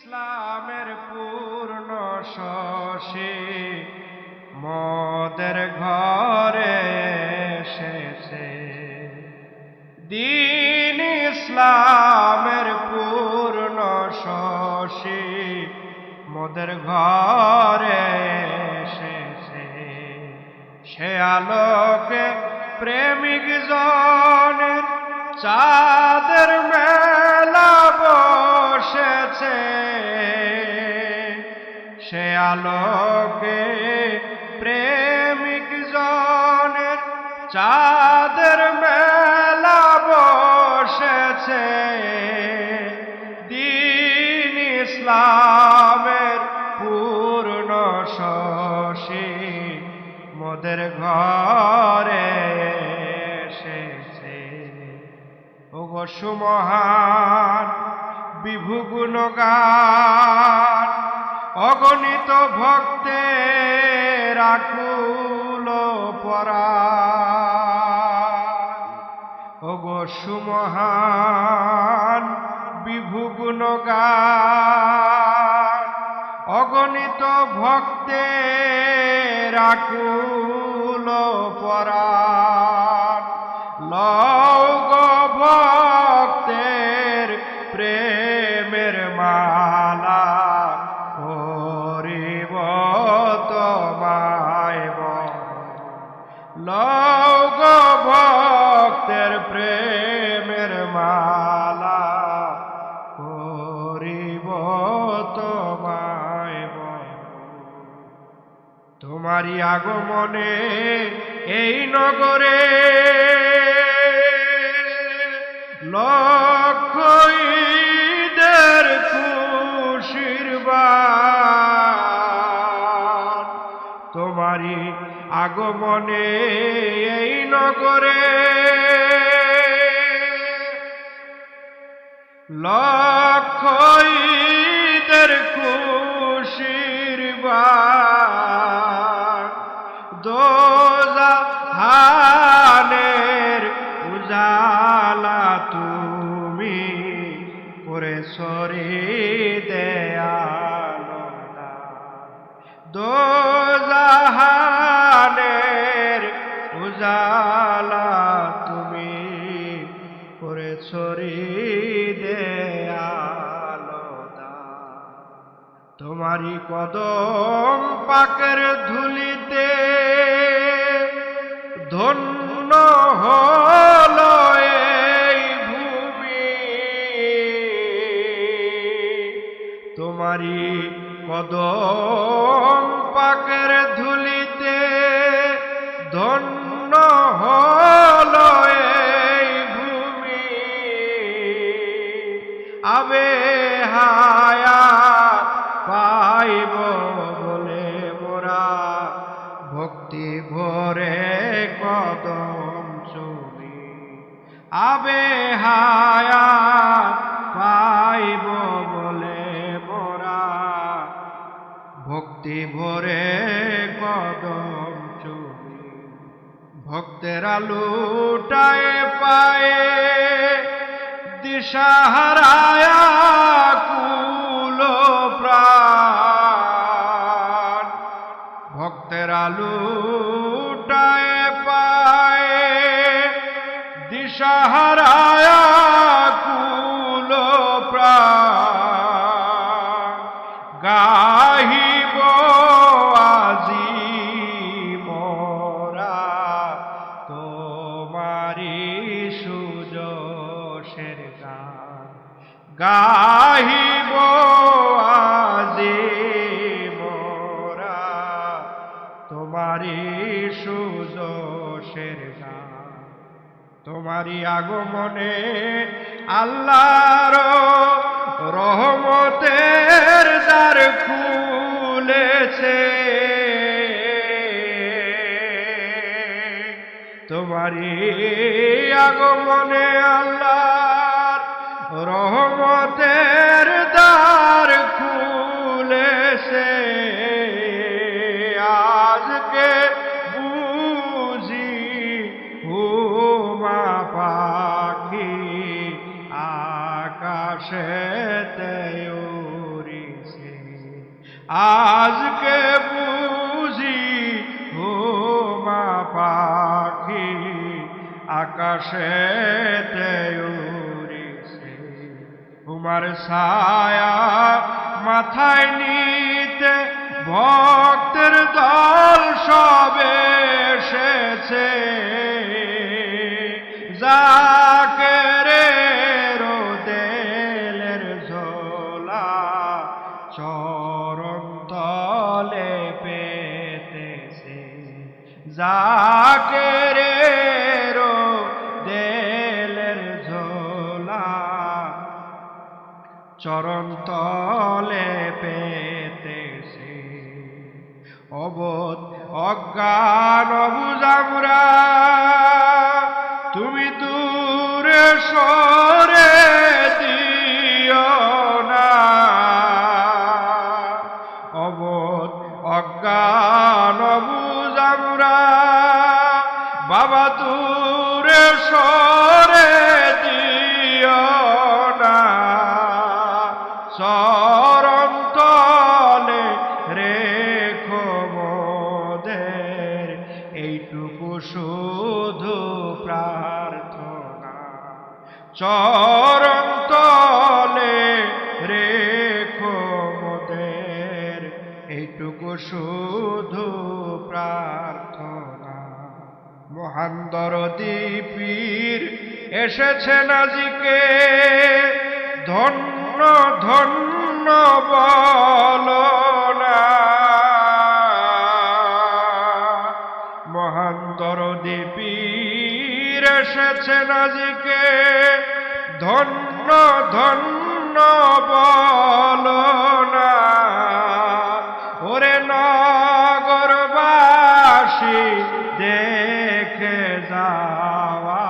ইসলামের পূর্ণ শশী মদের ঘরে এসেছে। দিন ইসলামের পূর্ণ শশী মোদের ঘরে এসেছে। সে আলোকে প্রেমিক জনের চাঁদের মেলা বসেছে। সে আলোকে প্রেমিক জনের চাঁদের মেলা বসেছে। দিন ইসলামের পূর্ণ শশী মোদের ঘরে এসেছে। ওগো সুমহান বিভু গুণগান অগণিত ভক্তে আকুল পরা। ওগো সুমহান বিভু অগণিত ভক্তে আকুল পরাণ তোমায় লৌগ ভক্তের প্রেমের মালা করিব তোমায় তোমারি আগমনে এই নগরে আগমনে এই নগরে লক্ষ খুশির বান। কদম পাকের ধুলিতে ভক্তেরা লুটায় পায়ে দিশাহারায়া কুল প্রাণ ভক্তেরা লুটায় পায়ে দিশাহারায়া গাহিব আজি মোরা তোমারি সুযশের গান তোমারই আগমনে আল্লাহর রহমতের দ্বার খুলেছে। তোমারই আগমনে আল্লাহর আজকে বুঝি ও মা পাখি আকাশে উড়িছে। তোমার ছায়া মাথায় নিতে ভক্তের দল সবে চরণ তলে পেতেছে অবোধ অজ্ঞান অবুজামরা তুমি দূরে সরে চরণ তলে রেখো মোদের। এইটুকু শুধু প্রার্থনা। মহান্দর দ্বীপীর এসেছে নাজিকে। ধন্য ধন্য বল। এসেছে নাজিকে, ধন্য ধন্য বল না। ওরে নগরবাসী, দেখে যাওয়া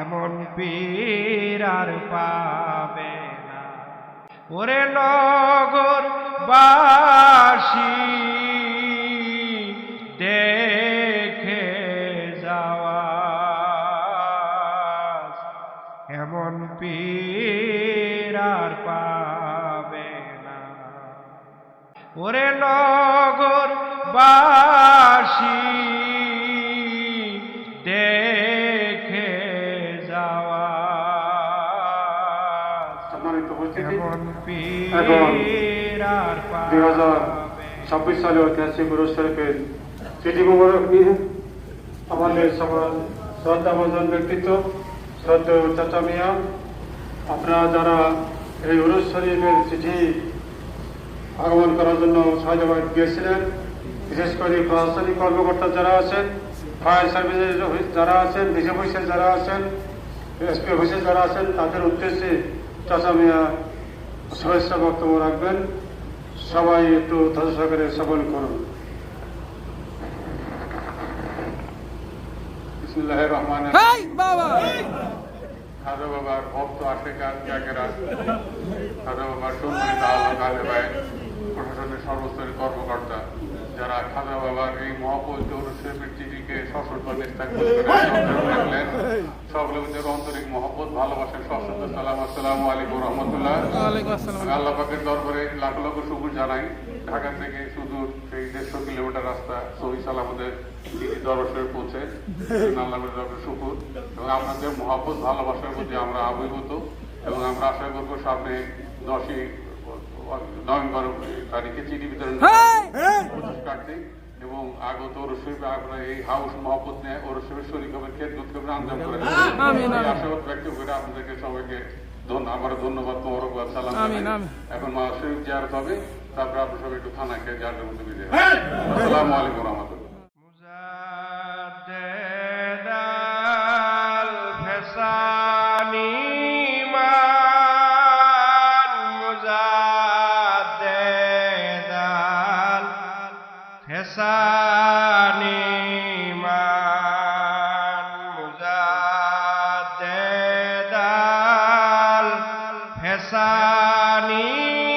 এমন পীর আর পাবে না। ওরে নগর বাসী দেখে ওরে নগর বাসী দেখে যাওয়া। দুই হাজার ছাব্বিশ সালে ঐতিহাসিক গুরুজ শরীফের চিঠি মোবারক নিয়ে আমাদের সবার শ্রদ্ধাভাজন ব্যক্তিত্ব শ্রদ্ধেয় চাচা মিয়া আপনারা যারা এই উরুজ শরীফের চিঠি আগমন করার জন্য সহযোগিতা দিয়েছিলেন বিশেষ করে প্রশাসনিক কর্মকর্তা যারা আছেন ফায়ার সার্ভিসের যারা আছেন ডিসি অফিসে যারা আছেন এসপি অফিসে যারা আছেন তাদের উদ্দেশ্যে চাচা মিয়া শুভেচ্ছা বক্তব্য রাখবেন। সবাই একটু ধৈর্য সহকারে শ্রবণ করুন। খাজা বাবার ভক্ত আশেকার ত্যাগেরা খাজা বাবার সম্মানিত ভাই প্রশাসনের সর্বস্তরের কর্মকর্তা যারা খাজা বাবার এই শরীফের চিঠিকে সশস্ত্র করে রাখলেন সকলের আন্তরিক মহব্বত ভালোবাসার সশস্ত্র সালাম। আসসালামু আলাইকুম রহমতুল্লাহ। আল্লাহ পাকের দরবারে লাখ লক্ষ শুকুর জানাই। ঢাকা থেকে শুধু সেই দেড়শো কিলোমিটার রাস্তা সহি সালামদের দিদি দরবারে পৌঁছে আল্লাহ দরবারে শুকুর। এবং আপনাদের মহাব্বত ভালোবাসার প্রতি আমরা আবির্ভূত। এবং আমরা আশা করব সামনে দশই নভেম্বর তারিখে চিঠি বিতরণ পঁচিশ এবং আগত ওরসিফ আপনার এই হাউস মহব্বত নিয়ে ওরসিফের শরীর হবে খেত গুত করে আঞ্জাম করে এই আশাবাদ ব্যক্ত করে আপনাদেরকে সবাইকে ধন্য- আমার ধন্যবাদ মোবারকবাদ সালাম। এখন মা শরীফ জিয়ারত হবে তারপরে আপনার সবাই একটু থানাকে খেয়ে যার মধ্যে বিদায়। আসসালামু আলাইকুম রহমতুল্লাহ। ihsani